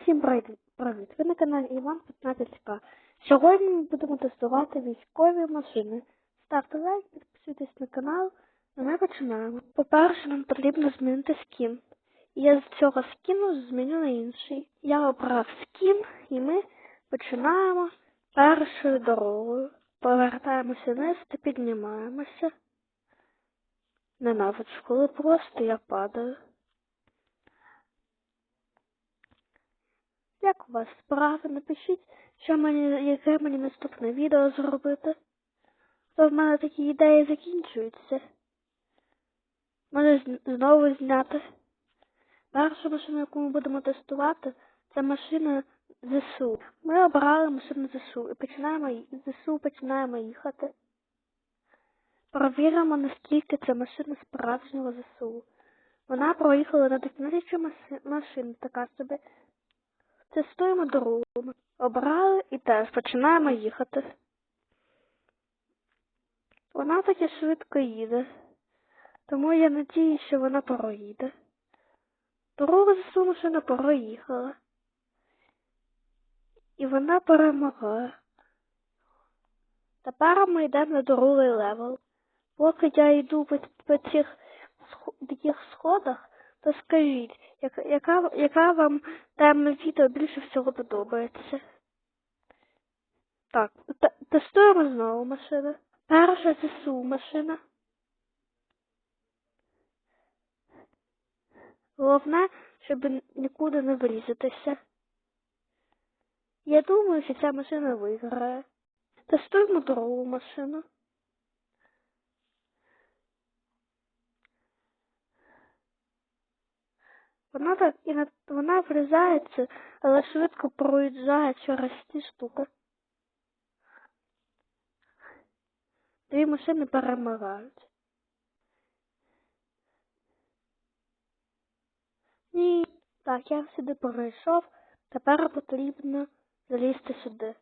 Всім привіт! Ви на каналі Іван 15К. Сьогодні ми будемо тестувати військові машини. Ставте лайк, підписуйтесь на канал, а ми починаємо. По-перше, нам потрібно змінити скін. І я з цього скіну зміню на інший. Я обрав скін і ми починаємо першою дорогою. Повертаємося вниз та піднімаємося. Ненавиджу, коли просто я падаю. Як у вас справи? Напишіть, що мені, яке мені наступне відео зробити. То в мене такі ідеї закінчуються. Може знову зняти. Перша машина, яку ми будемо тестувати, це машина ЗСУ. Ми обрали машину ЗСУ і починаємо ЗСУ починаємо їхати. Провіримо, наскільки це машина справжнього ЗСУ. Вона проїхала на 12 машин, така собі. Тестуємо дорогу. Обрали і теж починаємо їхати. Вона таки швидко їде, тому я надію, що вона проїде. Дорогу за машина проїхала. І вона перемагає. Тепер ми йдемо на другий левел. Поки я йду по, по цих таких сходах, то скажіть, яка, яка, вам тема відео більше всього подобається? Так, те- тестуємо знову машину. Перша ЗСУ машина. Головне, щоб нікуди не врізатися. Я думаю, що ця машина виграє. Тестуємо другу машину. Вона так і на вона врізається, але швидко проїжджає через ці штуки. Дві машини перемагають. Ні, так, я сюди перейшов, тепер потрібно залізти сюди.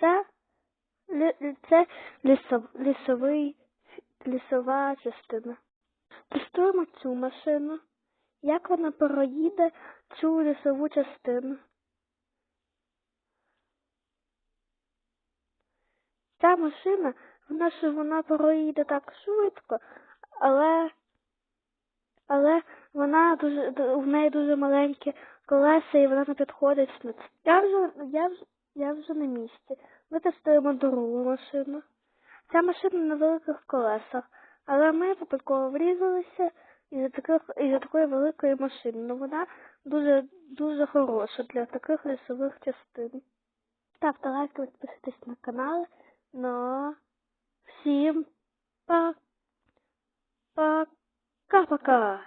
Це, це лісов, лісовий, лісова частина. Тестуємо цю машину. Як вона проїде цю лісову частину? Ця машина, вона що вона проїде так швидко, але, але вона дуже в неї дуже маленькі колеса і вона не підходить. Я вже я вже я вже на місці. Ми тестуємо другу машину. Ця машина на великих колесах, але ми випадково врізалися із-за таких із-за такої великої машини. Ну вона дуже дуже хороша для таких лісових частин. Ставте лайки, підписуйтесь на канал. Ну всім па- пока-пока.